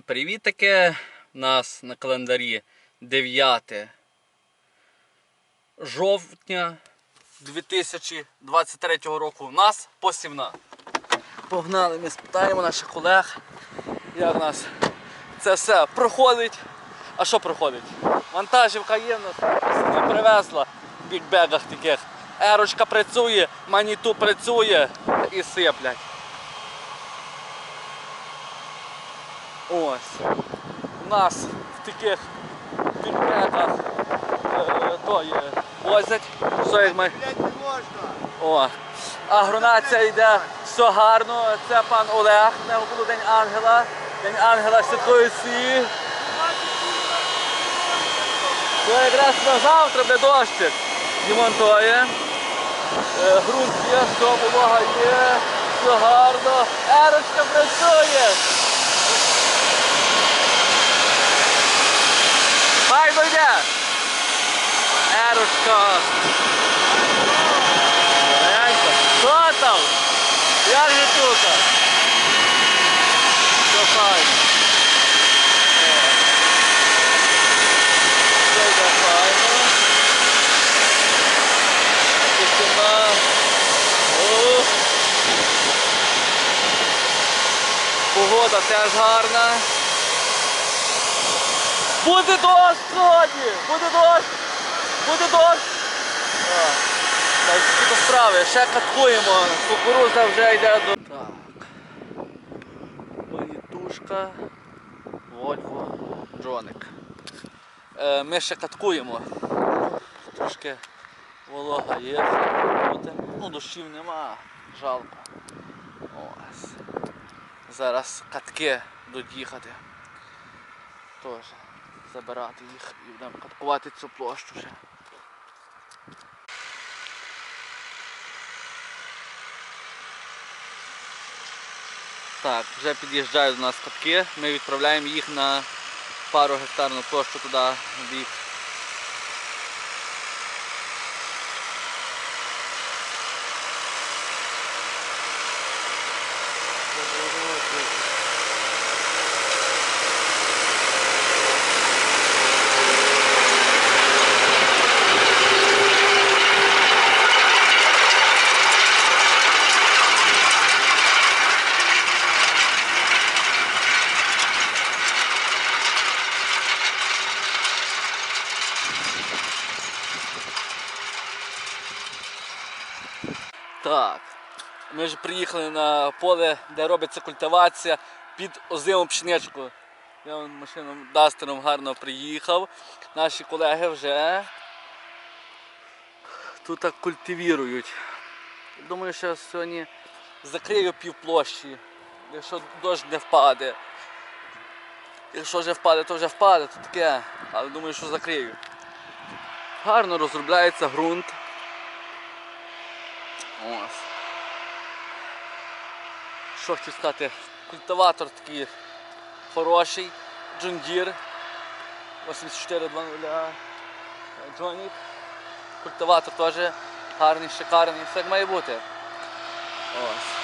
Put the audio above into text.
Привітики! У нас на календарі 9 жовтня 2023 року. У нас посівна. Погнали, ми спитаємо наших колег, як у нас це все проходить. А що проходить? Вантажівка є в нас, не привезла в бікбегах таких. Ерочка працює, маніту працює і сиплять. Ось. У нас в таких бікбегах е, то є возять. Що як ми о, агронація йде, все гарно. Це пан Олег, в нього було День Ангела. День Ангела святкує всі. То якраз на завтра буде дощик. Демонтує. Е, Грунт є, все, волога є, все гарно. Ерочка працює. Файно йде. Ерочка. Гляньте, Що там? Як же тут? Все файно. Погода теж гарна. Буде дощ сьогодні! Буде дощ! Буде дощ! Так, такі то справи, ще каткуємо, кукуруза вже йде до. Так. Монітушка. Вольво, Джоник. Е, ми ще каткуємо. Трошки волога є. Ну, дощів нема, жалко. Ось. Зараз катки будуть їхати. Теж забирати їх і будемо каткувати цю площу вже. Так, вже під'їжджають до нас катки. Ми відправляємо їх на пару гектарну площу туди в бік. Так. Ми вже приїхали на поле, де робиться культивація під озиму пшеничку. Я вон машином Дастером гарно приїхав. Наші колеги вже тут так культивірують. Думаю, що сьогодні закрию півплощі, якщо дощ не впаде. Якщо вже впаде, то вже впаде, то таке. Але думаю, що закрию. Гарно розробляється ґрунт. Ось. Що хочу сказати, культиватор такий хороший, Джундір 8420 Джонік. Культиватор теж гарний, шикарний, все як має бути. Ось.